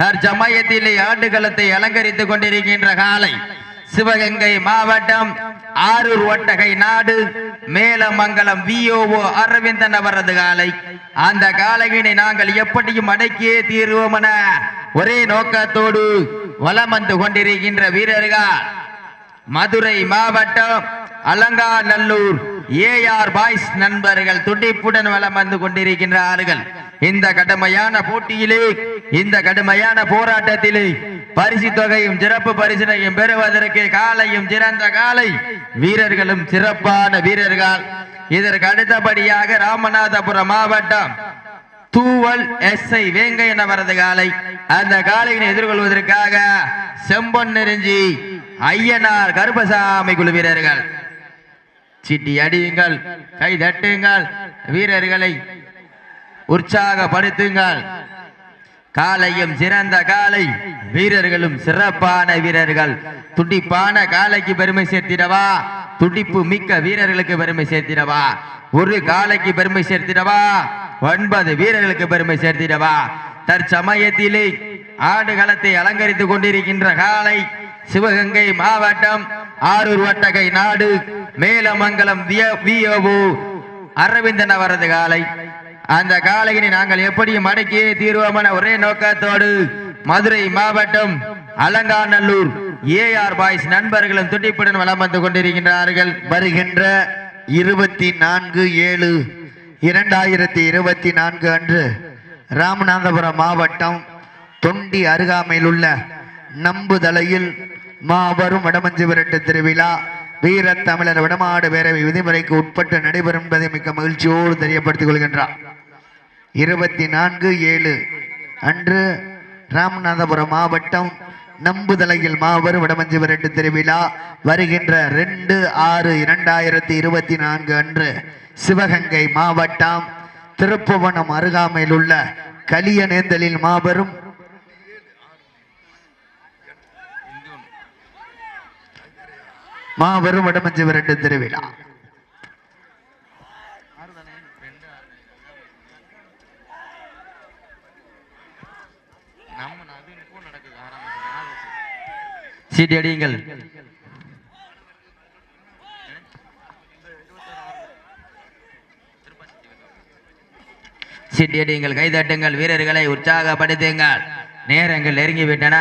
தற்சமயத்திலே ஆண்டுகளத்தை அலங்கரித்துக் கொண்டிருக்கின்ற காலை சிவகங்கை மாவட்டம் ஆரூர் ஒட்டகை நாடு மேலமங்கலம் விஓஓ அரவிந்தன் அவரது காலை. அந்த காலையினை நாங்கள் எப்படியும் அடக்கியே தீர்வோம் என ஒரே நோக்கத்தோடு வலம் வந்து கொண்டிருக்கின்ற வீரர்கள். மதுரை மாவட்டம் அலங்காநல்லூர் ஏஆர் பாய்ஸ் நண்பர்கள் துடிப்புடன் வலம் வந்து கொண்டிருக்கின்றார்கள். இந்த கடுமையான போட்டியிலே இந்த கடுமையான போராட்டத்திலே பரிசு தொகையும் சிறப்பு பரிசினையும் பெறுவதற்கு காலையும் சிறந்த காலை வீரர்களும் சிறப்பான வீரர்கள். இதற்கு அடுத்தபடியாக ராமநாதபுரம் மாவட்டம் தூவல் எஸ் ஐ வேங்கையன் அவரது காலை. அந்த காலையினை எதிர்கொள்வதற்காக செம்பொன் நெருஞ்சி ஐயனார் கருப்பசாமி குழு வீரர்கள். சிட்டி அடியுங்கள் கை தட்டுங்கள் வீரர்களை உற்சாகப்படுத்துங்கள். காலையும் சிறந்த காலை வீரர்களும் சிறப்பான வீரர்கள். துடிப்பான காலைக்கு பெருமை சேர்த்திடவா? துடிப்பு மிக்க வீரர்களுக்கு பெருமை சேர்த்திடவா? ஒரு காலைக்கு பெருமை சேர்த்திடவா? ஒன்பது வீரர்களுக்கு பெருமை சேர்த்திடவா? தற்சமயத்திலே ஆடுகளத்தை அலங்கரித்துக் கொண்டிருக்கின்ற காலை சிவகங்கை மாவட்டம் ஆரூர் வட்டகை நாடு மேலமங்கலம் அரவிந்தன் அவரது காலை. அந்த காலையினை நாங்கள் எப்படியும் மடக்கி தீர்வோம் என ஒரே நோக்கத்தோடு மதுரை மாவட்டம் அலங்காநல்லூர் ஏஆர் பாய்ஸ் நண்பர்களும் துடிப்புடன் வளம் வந்து கொண்டிருக்கின்றார்கள். வருகின்ற இருபத்தி நான்கு ஏழு இரண்டாயிரத்தி இருபத்தி நான்கு அன்று ராமநாதபுரம் மாவட்டம் தொண்டி அருகாமையில் உள்ள நம்புதலையில் மாபெரும் வடமஞ்சு விரட்டு திருவிழா வீரத்தமிழர் வடமாடு பேரவை விதிமுறைக்கு உட்பட்டு நடைபெறும் என்பதை மிக்க மகிழ்ச்சியோடு தெரியப்படுத்திக் கொள்கின்றார். இருபத்தி நான்கு ஏழு. அன்று ராமநாதபுரம் மாவட்டம் நம்புதலையில் மாபெரும் வடமஞ்சு விரட்டு திருவிழா வருகின்ற ரெண்டு ஆறு இரண்டாயிரத்தி இருபத்தி நான்கு அன்று சிவகங்கை மாவட்டம் திருப்புவனம் அருகாமையில் உள்ள கலியநேந்தலில் மாபெரும் மாபெரும் வடமஞ்சு விரட்டு திருவிழா. சீட்டு அடியுங்கள். சீட்டியடியுங்கள் கைதட்டுங்கள் வீரர்களை உற்சாகப்படுத்துங்கள். நேரங்கள் நெருங்கிவிட்டன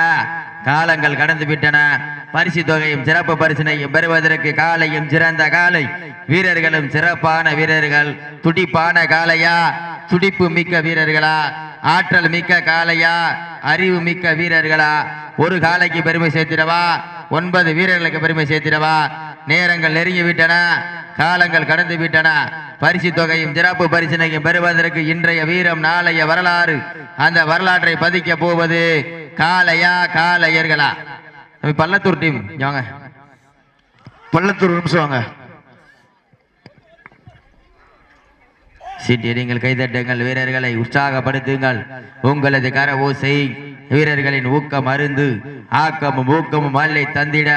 காலங்கள் கடந்து விட்டன பரிசு தொகையும் சிறப்பு பரிசினையும் பெறுவதற்கு காலையும் சிறந்த காலை. வீரர்களும் சிறப்பான வீரர்கள். துடிப்பான காளையா? துடிப்பு மிக்க வீரர்களா? ஆற்றல் மிக்க காளையா அறிவு மிக்க வீரர்களா? ஒரு காலைக்கு பெருமை சேர்த்திடவா? ஒன்பது வீரர்களுக்கு பெருமை சேர்த்திடவா? நேரங்கள் நெருங்கி விட்டன காலங்கள் கடந்து விட்டன. பரிசு தொகையும் சிறப்பு பரிசினையும் பெறுவதற்கு இன்றைய வீரம் நாளைய வரலாறு. அந்த வரலாற்றை பதிக்க போவது காளையா காளையர்களா? பள்ளத்தூர் டீம் வாங்க. பள்ளத்தூர் நிமிஷம் வாங்க. சீட்டியடிங்கள் கைதட்டுங்கள். வீரர்களை உற்சாகப்படுத்துங்கள். உங்களது கர ஓசை வீரர்களின் ஊக்கம் அருந்து ஆக்கமும் ஊக்கமும் அல்லை தந்திட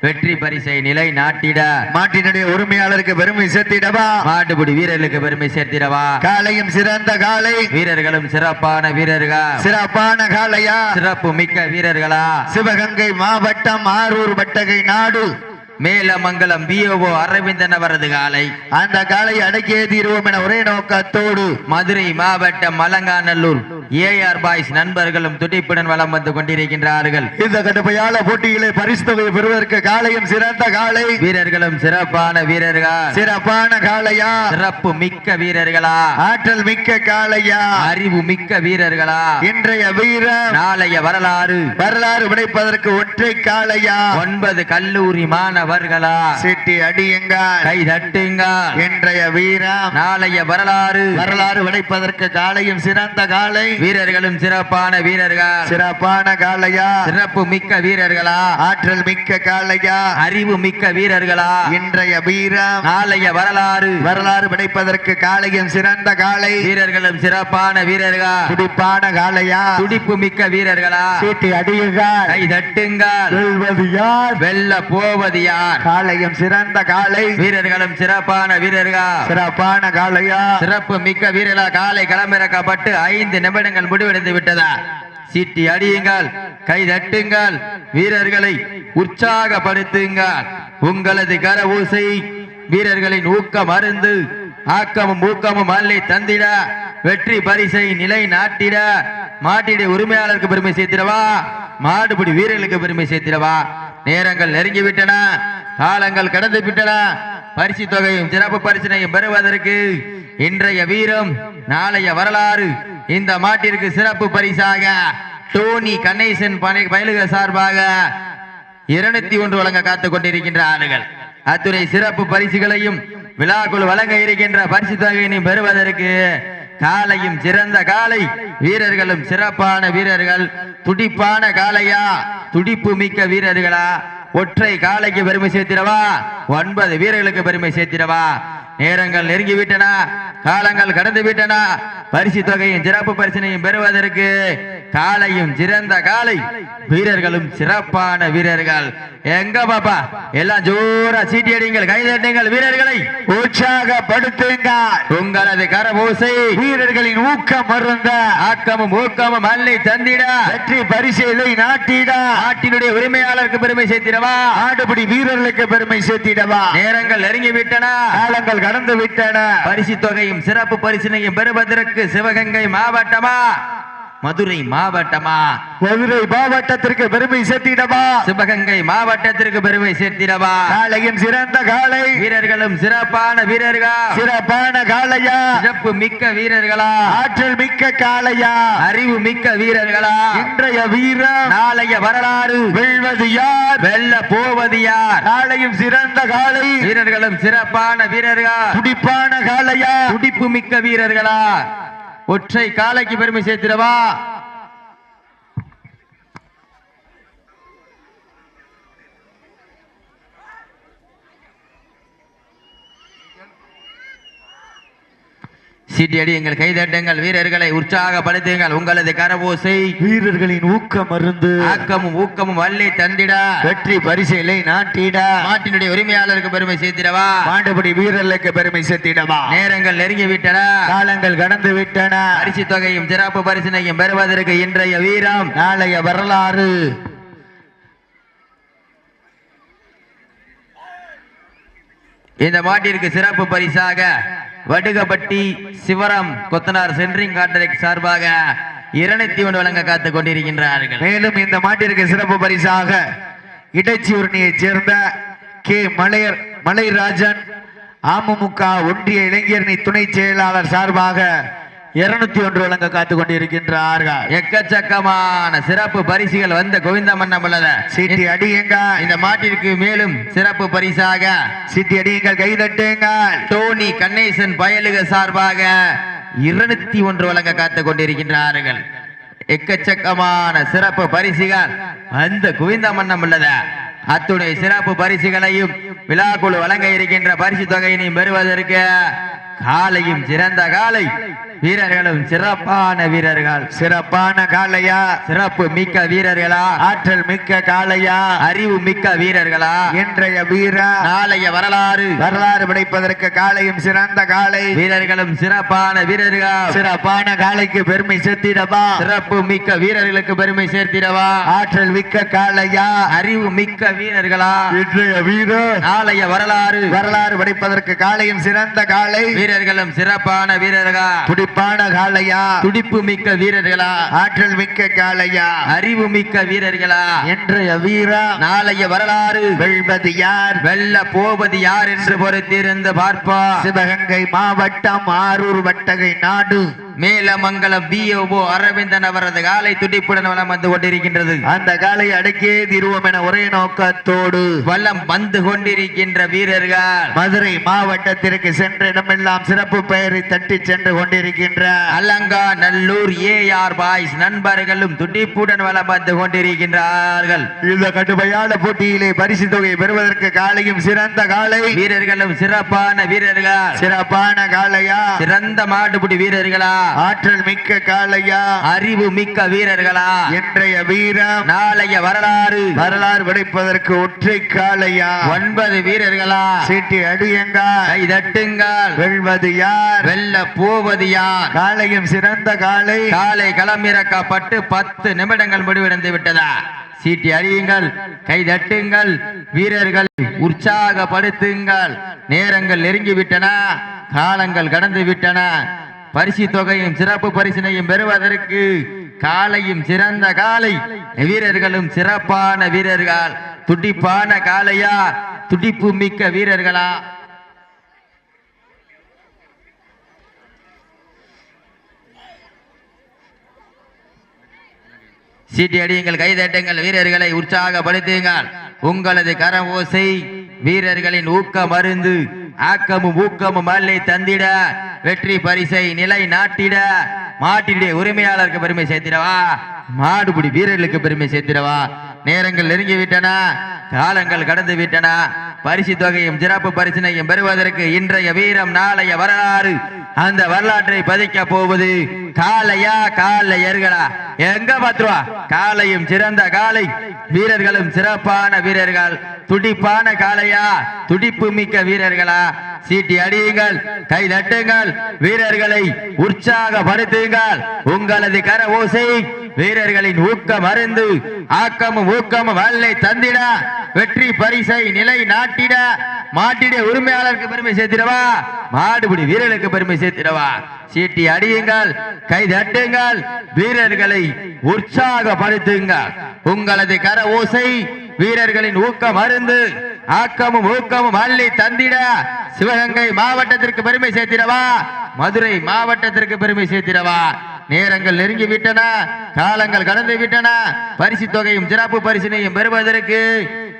வெற்றி பரிசை நிலை நாட்டிட மாட்டினுடைய உரிமையாளருக்கு பெருமை சேர்த்திடவா? மாட்டுப்பிடி வீரர்களுக்கு பெருமை சேர்த்திடவா? காலையும் சிறந்த காலை வீரர்களும் சிறப்பான வீரர்கள்? சிறப்பான காளையா? சிறப்பு மிக்க வீரர்களா? சிவகங்கை மாவட்டம் ஆரூர் வட்டகை நாடு. மேலமங்கலம் பிஓஓ அரவிந்தன் அவரது காலை. அந்த காலை அடக்கியே தீர்வோம் என ஒரே நோக்கத்தோடு மதுரை மாவட்டம் மலங்காநல்லூர் ஏஆர் பாய்ஸ் நண்பர்களும் துடிப்புடன் வலம் வந்து கொண்டிருக்கின்றார்கள். இந்த கடுமையான போட்டியிலே பரிசு தொகை பெறுவதற்கு காலையும் சிறந்த காலை. வீரர்களும் சிறப்பான வீரர்கள்? சிறப்பான காளையா சிறப்பு மிக்க வீரர்களா? ஆற்றல் மிக்க காளையா அறிவு மிக்க வீரர்களா? இன்றைய வீரம் நாளைய வரலாறு. வரலாறு விடைப்பதற்கு ஒற்றை காளையா ஒன்பது கல்லூரி மாணவர்களா சிட்டி அடியுங்கள். கை தட்டுங்க இன்றைய வீரம். நாளைய வரலாறு. வரலாறு விடைப்பதற்கு காலையும் சிறந்த காலை. வீரர்களும் சிறப்பான வீரர்கள். சிறப்பான காளையா சிறப்பு மிக்க வீரர்களா? ஆற்றல் மிக்க காளையா அறிவு மிக்க வீரர்களா? இன்றைய வீரம். நாளைய வரலாறு. வரலாறு படைப்பதற்கு காளையும் சிறந்த காளை வீரர்களும் சிறப்பான வீரர்கள். துடிப்பான காளையா துடிப்பு மிக்க வீரர்களா? சீட்டி அடியுங்கள். கை யார்? வெல்ல போவது யார் காளையும் சிறந்த காளை. வீரர்களும் சிறப்பான வீரர்கள். சிறப்பான காளையா. சிறப்பு மிக்க வீரர்களா காலை களமிறக்கப்பட்டு ஐந்து நிமிடங்கள் முடிவடைந்து விட்டதா? சீட்டி அடியுங்கள் கை தட்டுங்கள் வீரர்களை உற்சாகப்படுத்துங்கள். உங்களது கர ஊசை வீரர்களின் ஊக்கம் அருந்து ஆக்கமும் ஊக்கமும் அள்ளி தந்திட வெற்றி பரிசை நிலை நாட்டிட மாட்டிடைய உரிமையாளருக்கு பெருமை சேர்த்திடவா? மாடுபிடி வீரர்களுக்கு பெருமை சேர்த்திடவா? நேரங்கள் நெருங்கி விட்டன காலங்கள் கடந்து விட்டன. பரிசு தொகையும் சிறப்பு பரிசினையும் பெறுவதற்கு இன்றைய வீரம் நாளைய வரலாறு. இந்த மாட்டிற்கு சிறப்பு பரிசாக டோனி கணேசன் பணி பயலுக சார்பாக இருநூத்தி ஒன்று வழங்க காத்துக் கொண்டிருக்கின்ற ஆளுகள் அத்துணை சிறப்பு பரிசுகளையும் விழாக்குள் வழங்க இருக்கின்ற பரிசு தொகையினையும் பெறுவதற்கு காலையும் சிறந்த காலை. வீரர்களும் சிறப்பான வீரர்கள். துடிப்பான காளையா? துடிப்பு மிக்க வீரர்களா? ஒற்றை காலைக்கு பெருமை சேர்த்திடவா? ஒன்பது வீரர்களுக்கு பெருமை சேர்த்திடவா? நேரங்கள் நெருங்கி விட்டன காலங்கள் கடந்து விட்டன பரிசு தொகையும் சிறப்பு பரிசனையும் பெறுவதற்கு காலையும் சிறந்த காலை வீரர்களும் சிறப்பான வீரர்கள். எங்க பாப்பா? எல்லாம் ஜோரா சீட்டி அடிங்கள் கைதட்டுங்கள் வீரர்களை. உற்சாகப்படுத்துங்கள் உங்களது கரபூசை வீரர்களின் ஊக்கம் மருந்த ஆக்கமும் ஊக்கமும் அள்ளி தந்திட. வெற்றி பரிசைகளை நாட்டிட. நாட்டினுடைய உரிமையாளருக்கு பெருமை சேர்த்திடவா? ஆடுபடி வீரர்களுக்கு பெருமை சேர்த்திடவா? நேரங்கள் நெருங்கி விட்டன காலங்கள் கடந்து விட்டன பரிசு தொகையும் சிறப்பு பரிசினையும் பெறுவதற்கு சிவகங்கை மாவட்டமா? மதுரை மாவட்டமா? மதுரை மாவட்டத்திற்கு பெருமை சேர்த்திடவா? சிவகங்கை மாவட்டத்திற்கு பெருமை சேர்த்திடவா? காலையும் சிறந்த காலை. வீரர்களும் சிறப்பான வீரர்கள்? சிறப்பான காளையா சிறப்பு மிக்க வீரர்களா? ஆற்றல் மிக்க காளையா அறிவு மிக்க வீரர்களா? இன்றைய வீரம். நாளைய வரலாறு. வெல்வது யார்? வெல்ல போவது யார்? காலையும் சிறந்த காலை. வீரர்களும் சிறப்பான வீரர்கள்? துடிப்பான காளையா துடிப்பு மிக்க வீரர்களா? ஒற்றை காலைக்கு பெருமை சேர்த்திடவா? சீட்டியடி எங்கள் கைதட்டுங்கள். வீரர்களை உற்சாகப்படுத்துங்கள். உங்களது கரபோசை வீரர்களின் ஊக்கம் மருந்து ஆக்கமும் ஊக்கமும் வள்ளி தந்திட. வெற்றி பரிசைகளை நாட்டிட. மாட்டினுடைய உரிமையாளருக்கு பெருமை சேர்த்திடவா? மாண்டுபடி வீரர்களுக்கு பெருமை சேர்த்திடவா? நேரங்கள் நெருங்கி விட்டன. காலங்கள் கடந்து விட்டன. பரிசு தொகையும் சிறப்பு பரிசினையும் பெறுவதற்கு இன்றைய வீரம் நாளைய வரலாறு. இந்த மாட்டிற்கு சிறப்பு பரிசாக வடுகப்பட்டி சிவரம் கொத்தனார் சென்ட்ரிங் காட்டரைக்கு சார்பாக இருநூத்தி ஒன்று வழங்க காத்துக் கொண்டிருக்கின்றார்கள். மேலும் இந்த மாட்டிற்கு சிறப்பு பரிசாக இடைச்சியூரணியைச் சேர்ந்த கே மலையர் மலைராஜன் அமமுக ஒன்றிய இளைஞரணி துணை செயலாளர் சார்பாக இருநூத்தி ஒன்று வழங்க காத்துக் கொண்டிருக்கின்றார்கள். எக்கச்சக்கமான சிறப்பு பரிசுகள் வந்த கோவிந்தமன்னம் உள்ளத. சீட்டி அடியுங்க. இந்த மாட்டிற்கு மேலும் சிறப்பு பரிசாக. சீட்டி அடியுங்கள் கைதட்டுங்கள் டோனி கணேசன் பயலுக சார்பாக இருநூத்தி ஒன்று வழங்க காத்துக் கொண்டிருக்கின்றார்கள். எக்கச்சக்கமான சிறப்பு பரிசுகள் அந்த குவிந்த மன்னம் உள்ளத. அத்துடைய சிறப்பு பரிசுகளையும் விழாக்குழு வழங்க இருக்கின்ற பரிசு தொகையினையும் பெறுவதற்கு காலையும் சிறந்த காலை. வீரர்களும் சிறப்பான வீரர்கள். சிறப்பான காளையா சிறப்பு மிக்க வீரர்களா? ஆற்றல் மிக்க காளையா அறிவு மிக்க வீரர்களா? இன்றைய வீரா நாளைய வரலாறு. வரலாறு படைப்பதற்கு காளையும் சிறந்த காளை வீரர்களும் சிறப்பான வீரர்கள்? சிறப்பான காளைக்கு பெருமை சேர்த்திடவா? சிறப்பு மிக்க வீரர்களுக்கு பெருமை சேர்த்திடவா? ஆற்றல் மிக்க காளையா அறிவு மிக்க வீரர்களா? இன்றைய வீரர் நாளைய வரலாறு. வரலாறு படைப்பதற்கு காளையும் சிறந்த காளை வீரர்களும் சிறப்பான வீரர்களா? துடிப்பான காளையா? துடிப்பு மிக்க வீரர்களா? ஆற்றல் மிக்க காளையா? அறிவு மிக்க வீரர்களா? இன்றைய வீரா? நாளைய வரலாறு? வெல்வது யார்? வெல்ல போவது யார் என்று பொறுத்திருந்து பார்ப்போம். சிவகங்கை மாவட்டம் ஆரூர் வட்டகை நாடு. மேலமங்கலம் பிஓஓ அரவிந்தன் அவரது காலை துடிப்புடன் வலம் வந்து கொண்டிருக்கின்றது. அந்த காலை அடக்கியே தீருவோம் என ஒரே நோக்கத்தோடு வலம் வந்து கொண்டிருக்கின்ற வீரர்கள். மதுரை மாவட்டத்திற்கு சென்ற இடமெல்லாம் சிறப்பு பெயரை தட்டி சென்று கொண்டிருக்கின்ற அலங்கா நல்லூர் ஏஆர் பாய்ஸ் நண்பர்களும் துடிப்புடன் வலம் வந்து கொண்டிருக்கின்றார்கள். இந்த கடுமையான போட்டியிலே பரிசு தொகை பெறுவதற்கு காலையும் சிறந்த காலை. வீரர்களும் சிறப்பான வீரர்கள். சிறப்பான காளையா சிறந்த மாடுபிடி வீரர்களா? ஆற்றல் மிக்க காளையா? அறிவு மிக்க வீரர்களா? இன்றைய வீரம் நாளைய வரலாறு. வரலாறு படைப்பதற்கு ஒற்றை காளையா? ஒன்பது வீரர்களா? சீட்டி அடியுங்க கை தட்டுங்கள். வெல்வது யார்? வெல்ல போவது யார்? காளையும் சிறந்த காளை. காலை களமிறக்கப்பட்டு பத்து நிமிடங்கள் முடிவடைந்து விட்டதா? சீட்டி அடியுங்கள் கை தட்டுங்கள். வீரர்கள் உற்சாகப்படுத்துங்கள். நேரங்கள் நெருங்கி விட்டன காலங்கள் கடந்து விட்டன. பரிசு தொகையும் சிறப்பு பரிசினையும் பெறுவதற்கு காலையும் சிறந்த காலை. வீரர்களும் சிறப்பான வீரர்கள். துடிப்பான காளையா? துடிப்பு மிக்க வீரர்களா? சீட்டி அடியுங்கள் கைதட்டுங்கள் வீரர்களை உற்சாகப்படுத்துங்கள். உங்களது கர ஓசை வீரர்களின் ஊக்க மருந்து. ஆக்கமும் ஊக்கமும் அல்லை தந்திட. வெற்றி பரிசை நிலை நாட்டிட. மாட்டினுடைய உரிமையாளருக்கு பெருமை சேர்த்திடவா? மாடுபிடி வீரர்களுக்கு பெருமை சேர்த்திடவா? நேரங்கள் நெருங்கி விட்டன காலங்கள் கடந்து விட்டன பரிசு தொகையும் சிறப்பு பரிசினையும் பெறுவதற்கு இன்றைய வீரம் நாளைய வரலாறு. அந்த வரலாற்றை பதிக்க போவது காலையா காலையர்களா எங்க பாத்துருவா? காளையும் சிறந்த காளை. வீரர்களும் சிறப்பான வீரர்கள். துடிப்பான காளையா? துடிப்பு மிக்க வீரர்களா? சீட்டி அடியுங்கள் கை தட்டுங்கள். வீரர்களை உற்சாகப்படுத்துங்கள். உங்களது கர ஓசை வீரர்களின் ஊக்கம் அருந்து ஆக்கமும் ஊக்கமும் வல்லை தந்திட. வெற்றி பரிசை நிலை நாட்டிட மாட்டிட உரிமையாளருக்கு பெருமை சேர்த்திடவா? மாடுபிடி வீரர்களுக்கு பெருமை சேர்த்திடவா? சீட்டி அடியுங்கள் கை தட்டுங்கள் வீரர்களை உற்சாகப்படுத்துங்கள். உங்களது கர ஓசை வீரர்களின் ஊக்கம் அருந்து ஆக்கமும் ஊக்கமும் அள்ளி தந்திட சிவகங்கை மாவட்டத்திற்கு பெருமை சேர்த்திடவா? மதுரை மாவட்டத்திற்கு பெருமை சேர்த்திடவா? நேரங்கள் நெருங்கி விட்டன காலங்கள் கடந்து விட்டன பரிசு தொகையும் சிறப்பு பரிசினையும் பெறுவதற்கு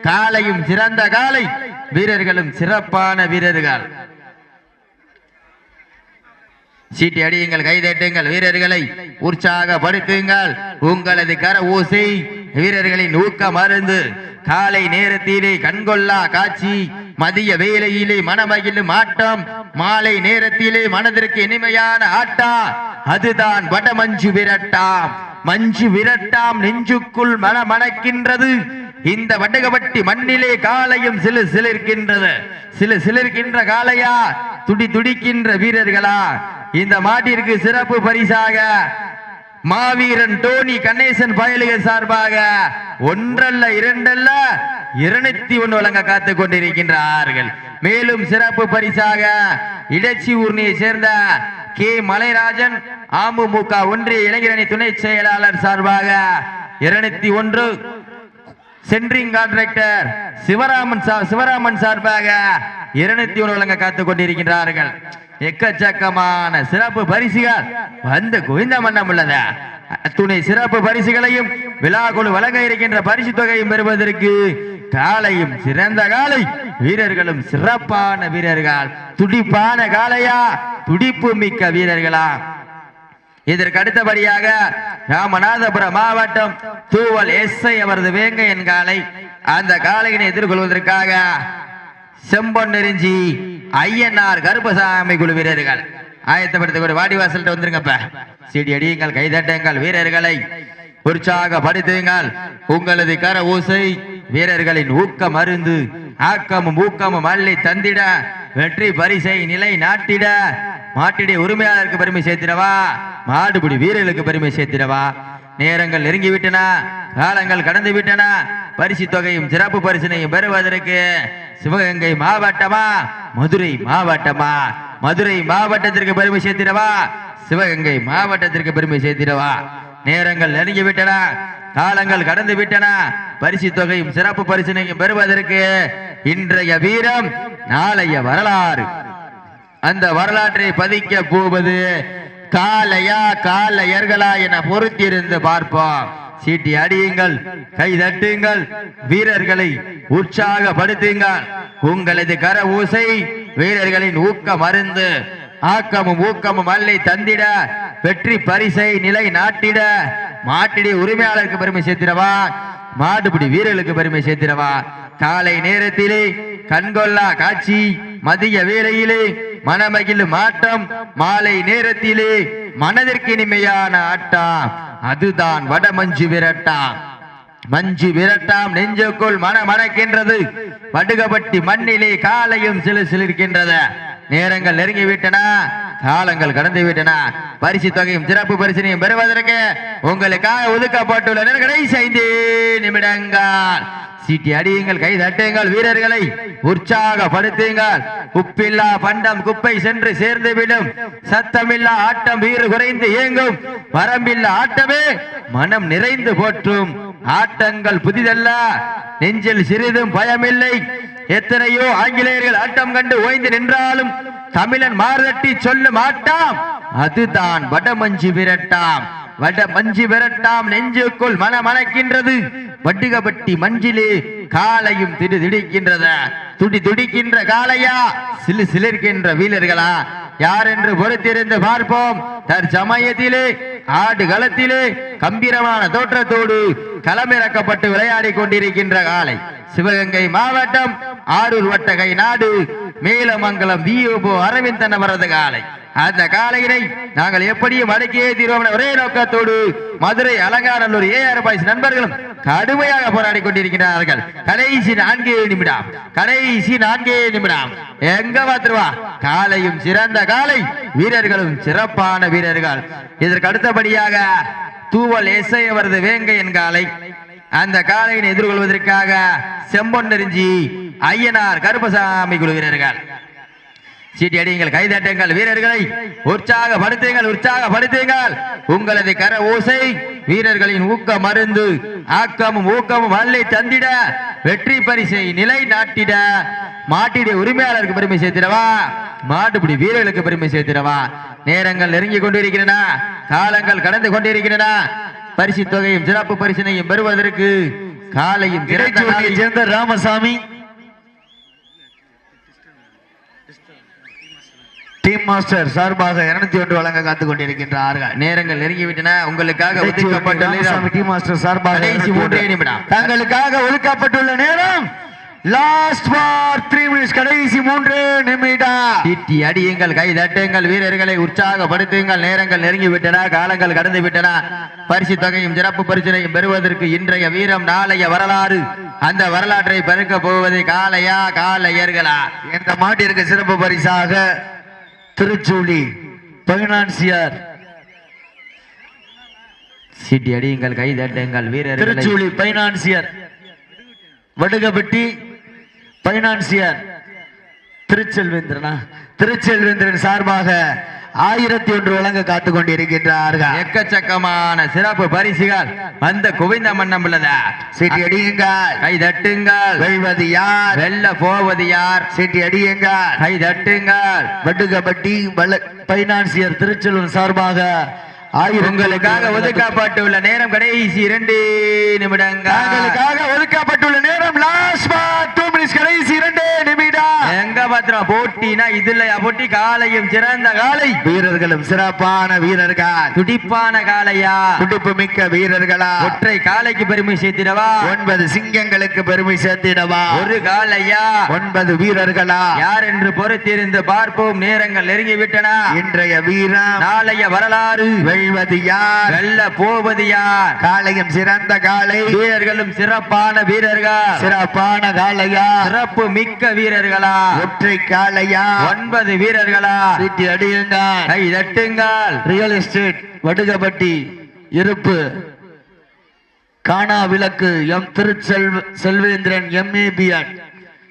காலையும் சிறந்த காலை வீரர்களும் சிறப்பான வீரர்கள். சீட்டி அடியுங்கள் கைதட்டுங்கள் வீரர்களை. உற்சாகப்படுத்துங்கள். உங்களது கர ஊசை வீரர்களின் ஊக்க மருந்து. காலை நேரத்திலே கண்கொள்ளா காட்சி. மதிய வேலையிலே மனமகிழும் ஆட்டம். மாலை நேரத்திலே மனதிற்கு இனிமையான ஆட்டா. அதுதான் வடமஞ்சு விரட்டாம். மஞ்சு விரட்டாம் நெஞ்சுக்குள் மனமணக்கின்றது இந்த வடகபட்டி மண்ணிலே காலையும் சிலு சிலிருக்கின்றது. சிலு சிலிருக்கின்ற காளையா? துடி துடிக்கின்ற வீரர்களா? இந்த மாட்டிற்கு சிறப்பு பரிசாக மாவீரன் டோனி கணேசன் பயலுக சார்பாக ஒன்றல்ல இரண்டல்ல இருநூத்தி ஒன்று வழங்க காத்து கொண்டிருக்கின்றார்கள். மேலும் சிறப்பு பரிசாக இடைச்சி ஊர்னியை சேர்ந்த கே. மலைராஜன் அமமுக ஒன்றிய இளைஞரணி துணை செயலாளர் சார்பாக இருநூத்தி ஒன்று centring contractor Sivaraman sir Sivaraman சார்பாக இருநூத்தி ஒன்று வழங்க காத்துக் கொண்டிருக்கின்றார்கள். எக்கச்சக்கமான சிறப்பு பரிசுகள் வந்து குவிந்த மன்னம் உள்ளது. துணை சிறப்பு பரிசுகளையும் விழா குழு வழங்க இருக்கின்ற பரிசு தொகையும் பெறுவதற்கு காலையும் சிறந்த காலை வீரர்களும் சிறப்பான வீரர்கள் துடிப்பான காலையா துடிப்பு மிக்க வீரர்களா. இதற்கு அடுத்தபடியாக ராமநாதபுரம் மாவட்டம் தூவல் எஸ்ஐ அவரது வேங்கையன் காலை அந்த காளையினை எதிர்கொள்வதற்காக செம்பொன் நெருஞ்சி ஐயனார் கருப்பசாமி குழு வீரர்கள். ஆயத்தப்படுத்தக்கூடிய வாடிவாசல் வந்துருங்கப்ப. சிடி அடியுங்கள் கைதட்டுங்கள் வீரர்களை. உற்சாகப்படுத்துங்கள் உங்களது கர ஊசை வீரர்களின் ஊக்கம் அருந்து ஆக்கமும் ஊக்கமும் அள்ளி தந்திட வெற்றி பரிசை நிலை நாட்டிட. மாட்டிடைய உரிமையாளருக்கு பெருமை சேர்த்திடவா? மாடுபிடி வீரர்களுக்கு பெருமை சேர்த்திடவா? நேரங்கள் நெருங்கி விட்டன காலங்கள் கடந்து விட்டன பரிசு தொகையும் சிறப்பு பரிசினையும் பெறுவதற்கு சிவகங்கை மாவட்டமா? மதுரை மாவட்டமா? மதுரை மாவட்டத்திற்கு பெருமை சேர்த்திடவா? சிவகங்கை மாவட்டத்திற்கு பெருமை சேர்த்திடவா? நேரங்கள் நெருங்கி விட்டன காலங்கள் கடந்து விட்டன பரிசு தொகையும் சிறப்பு பரிசினையும் பெறுவதற்கு இன்றைய வீரம் நாளைய வரலாறு. அந்த வரலாற்றை பதிக்க போவது காலையா காலையர்களா என பொறுத்திருந்து பார்ப்போம். சீட்டி அடியுங்கள் கை தட்டுங்கள் வீரர்களை உற்சாகப்படுத்துங்கள் உங்களது கர ஊசை வீரர்களின் ஊக்க மருந்து. ஆக்கமும் ஊக்கமும் அல்லை தந்திட வெற்றி பரிசை நிலை நாட்டிட மாட்டிடி உரிமையாளருக்கு பெருமை சேர்த்திடவா? மாட்டுப்பிடி வீரர்களுக்கு பெருமை சேர்த்திடவா? காலை நேரத்திலே கண்கொள்ளா காட்சி மதிய வேளையிலே மனமகிழும் ஆட்டம் மாலை நேரத்திலே மனதிற்கு இனிமையான ஆட்டம். அதுதான் வடமஞ்சு விரட்டாம். மஞ்சு விரட்டாம் நெஞ்சுக்குள் மன மணக்கின்றது வடுகப்பட்டி மண்ணிலே காலையும் சிலு சிலிருக்கின்றது. நேரங்கள் நெருங்கி விட்டன காலங்கள் கடந்து விட்டன பரிசு தொகையும் சிறப்பு பரிசினையும் பெறுவதற்கு உங்களுக்காக ஒதுக்கப்பட்டுள்ள கடைசி ஐந்து நிமிடங்கள். சீட்டி அடியுங்கள் கை தட்டுங்கள் வீரர்களை உற்சாகப்படுத்துங்கள். உப்பில்லா பண்டம் குப்பை சென்று சேர்ந்துவிடும். சத்தமில்லா ஆட்டம் வீறு குறைந்து இயங்கும். வரம்பில்லா ஆட்டமே மனம் நிறைந்து போற்றும். ஆட்டங்கள் புதிதல்ல. நெஞ்சில் சிறிதும் பயமில்லை. எத்தனையோ ஆங்கிலேயர்கள் ஆட்டம் கண்டு ஓய்ந்து நின்றாலும் தமிழன் மாரட்டி சொல்லும் ஆட்டாம் அதுதான் வடமஞ்சு விரட்டாம். வட மஞ்சு விரட்டாம் நெஞ்சுக்குள் மன மணக்கின்றது வட்டுகப்பட்டி மஞ்சிலே காலையும் திடு திடிக்கின்றது. துடி துடிக்கின்ற காளையா? சிலு சிலிர்க்கின்ற வீரர்களா? யார் என்று பொறுத்திருந்து பார்ப்போம். தற்சமயத்திலே ஆடு களத்திலே கம்பீரமான தோற்றத்தோடு களமிறக்கப்பட்டு விளையாடி கொண்டிருக்கின்ற காலை சிவகங்கை மாவட்டம் ஆரூர் வட்டகை நாடு மேலமங்கலம் வியூபோ அரவிந்தன் அவரது காலை அந்த காலையினை நாங்கள் எப்படியும் அடக்கியே தீர்வோம் என ஒரே நோக்கத்தோடு மதுரை அலங்காநல்லூர் ஏஆர் பாய்ஸ் நண்பர்களும் கடுமையாக போராடி கொண்டிருக்கிறார்கள் கடைசி நான்கே நிமிடம் கடைசி நான்கே நிமிடம். எங்க பாத்துருவா காலையும் சிறந்த காலை வீரர்களும் சிறப்பான வீரர்கள். இதற்கு அடுத்தபடியாக தூவல் எஸ்ஐ அவரது வேங்கையன் காலை அந்த காலையினை எதிர்கொள்வதற்காக செம்பொன்னெறிஞ்சி ஐயனார் கருப்பசாமி குழு வீரர்கள். சீட்டி அடியுங்கள் கைதட்டுங்கள் வீரர்களை. உற்சாகப்படுத்துங்கள் உற்சாகப்படுத்துங்கள். உங்களது கர ஓசை வீரர்களின் ஊக்க மருந்து. ஆக்கமும் ஊக்கமும் அள்ளி தந்திட. வெற்றி பரிசை நிலை நாட்டிட. மாட்டிட உரிமையாளருக்கு பெருமை சேர்த்திடவா? மாட்டுப்பிடி வீரர்களுக்கு பெருமை சேர்த்திடவா? நேரங்கள் நெருங்கி கொண்டிருக்கின்றன. காலங்கள் கடந்து கொண்டிருக்கின்றன. பரிசு தொகையும் சிறப்பு பரிசினையும் பெறுவதற்கு காலையும் சேர்ந்த ராமசாமி டீம் மாஸ்டர் சார்பாக இருநூத்தி ஒன்று வழங்க காத்துக் கொண்டிருக்கின்றார்கள். நேரங்கள் நெருங்கிவிட்டன. உங்களுக்காக ஒதுக்கப்பட்டுள்ள டீம் மாஸ்டர் சார்பாக கடைசி 201. மூன்றே நிமிடம். தங்களுக்காக ஒதுக்கப்பட்டுள்ள நேரம். லாஸ்ட் ஃபார் த்ரீ மினிட்ஸ் கடைசி மூன்று நிமிடம். தீட்டி அடியுங்கள் கை தட்டுங்கள் வீரர்களை உற்சாகப்படுத்துங்கள். நேரங்கள் நெருங்கி விட்டன காலங்கள் கடந்து விட்டன பரிசு தொகையும் சிறப்பு பரிசினையும் பெறுவதற்கு இன்றைய வீரம் நாளைய வரலாறு. அந்த வரலாற்றை பெருக்க போவது காளையா காளையர்களா? இந்த மாட்டிற்கு சிறப்பு பரிசாக திருச்சூழி பைனான்சியர். சீட்டி அடியுங்கள் கை தட்டுங்கள் வீரர்களை. திருச்சூழி பைனான்சியர். வடுகப்பட்டி பைனான்சியர். திருச்செல்வேந்திரனா? திருச்செல்வேந்திரன் சார்பாக ஆயிரத்தி ஒன்று வழங்க காத்துக் கொண்டிருக்கின்றார்கள் எக்கச்சக்கமான சிறப்பு பரிசுகள் அந்த குவிந்த மன்னம் உள்ளதா? சீட்டி அடியுங்கள். கை தட்டுங்கள். வெல்வது யார்? வெல்ல போவது யார்? சீட்டி அடியுங்கள். கை தட்டுங்கள். வடுகப்பட்டி வல பைனான்சியர் திருச்செல்வன் சார்பாக உங்களுக்காக ஒதுக்கப்பட்டுள்ள நேரம் கடைசி இரண்டு நிமிடங்கள். ஒதுக்கப்பட்டுள்ள நேரம் லாஸ்ட் டூ மினிட்ஸ் கடைசி இரண்டு நிமிடம். எங்க பாத்திரம்? போட்டினா இதுல போட்டி காலையும் சிறந்த காலை. வீரர்களும் சிறப்பான வீரர்கள்? துடிப்பான காளையா துடிப்பு மிக்க வீரர்களா? ஒற்றை காலைக்கு பெருமை சேர்த்திடவா? ஒன்பது சிங்கங்களுக்கு பெருமை சேர்த்திடவா? ஒரு காளையா ஒன்பது வீரர்களா? யார் என்று பொறுத்திருந்து பார்ப்போம். நேரங்கள் நெருங்கி விட்டன இன்றைய வீரம்? நாளைய வரலாறு? வெல்வது யார்? வெல்ல போவது யார்? காளையும் சிறந்த காளை வீரர்களும் சிறப்பான வீரர்கள். சிறப்பான காளையா சிறப்பு மிக்க வீரர்களா. ஒற்றை காளையா? ஒன்பது வீரர்களா? சீட்டி அடியுங்கள். கை தட்டுங்கள். ரியல் எஸ்டேட் வடுகப்பட்டி இருப்பு. காணா விளக்கு எம் திருச்செல்வ செல்வேந்திரன் எம்ஏபிஎன்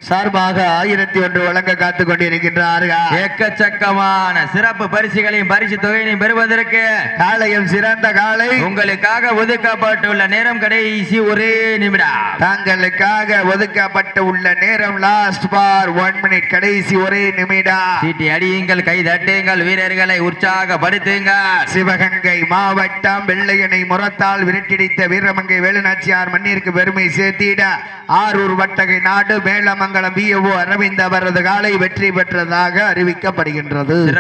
சார்பாக ஆயிரத்தி ஒன்று வழங்க காத்துக் கொண்டிருக்கின்றார்கள். எக்கச்சக்கமான சிறப்பு பரிசுகளையும் பரிசு தொகையினையும் பெறுவதற்கு காளையும் சிறந்த காளை உங்களுக்காக ஒதுக்கப்பட்டுள்ள நேரம் கடைசி ஒரே நிமிடம். தாங்களுக்காக ஒதுக்கப்பட்டு உள்ள நேரம் லாஸ்ட் பார் ஒன் மினிட் கடைசி ஒரே நிமிடம். சீட்டி அடியுங்கள் கை தட்டுங்கள் வீரர்களை உற்சாகப்படுத்துங்கள். சிவகங்கை மாவட்டம் வெள்ளையனை முரத்தால் விரட்டிடித்த வீரமங்கை வேலுநாச்சியார் மண்ணிற்கு பெருமை சேர்த்திட ஆரூர் வட்டகை நாடு பி ஏ அரவிந்த் அவரது காலை வெற்றி பெற்றதாக அறிவிக்கப்படுகின்றது.